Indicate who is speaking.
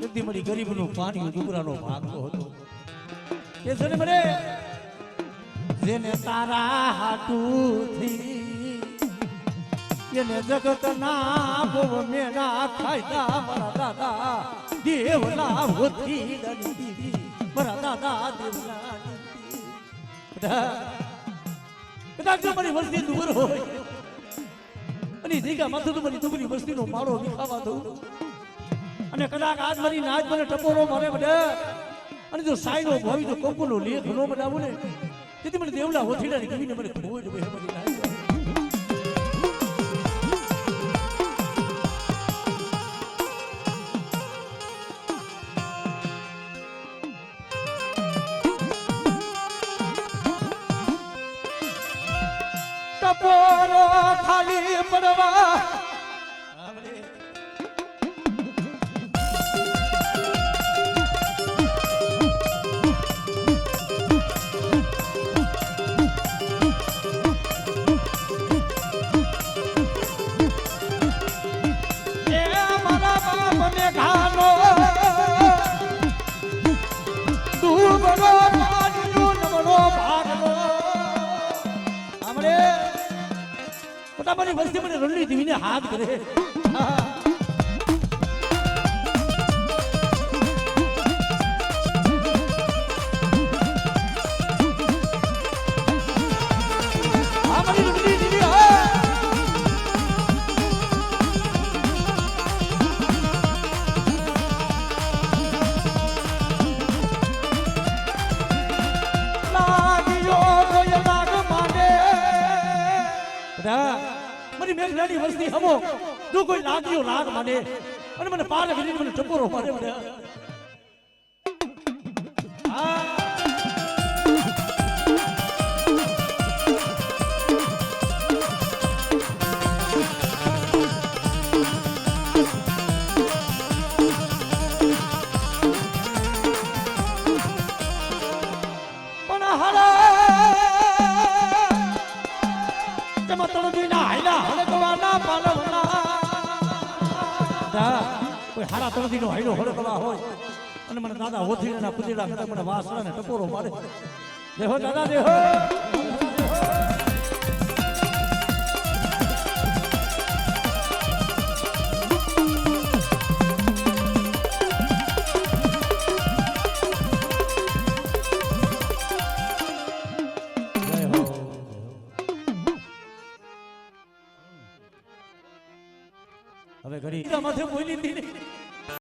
Speaker 1: તેથી મારી ગરીબનું પાણી ડુબરાનો ભાગતો હતો. ને જેને તારા હાટુથી એને જગતના ભવ મેળા ખાયદા, મારા દાદા દેવના હોતી મારા દાદા દેવના કદાચ મારી વસ્તી દૂર હોય. અને જીગા માથું મારી વસ્તી વસ્તીનો માળો વિખાવા દઉં. અને કદાચ આજ મારી નાચ મને ટપોરો મારે બધા. અને જો સાઈનો ભાવી જો કંકુનો લેખ નો બનાવું ને, તેથી મને દેવલા હોથીડાની કવિને મને ખોજ બે મારી નાચ ટપોરો ખાલી પડવા પોતાની વસ્તી મને રણની દીવીને હાથ કરે મારી મેઘરાની વસ્તી હમો. જો કોઈ લાગ્યો લાગ મને. અને મને પાર કરીને મને ટપોરો મારે મને. પણ હાલા હારા તણદીનો હાયલો હળકવા હોય, અને મને દાદા હોથીના કદાચ મને વાસણા ને મારે. દેહો દાદા, દેહો. હવે ઘડી માથે બોલી હતી ને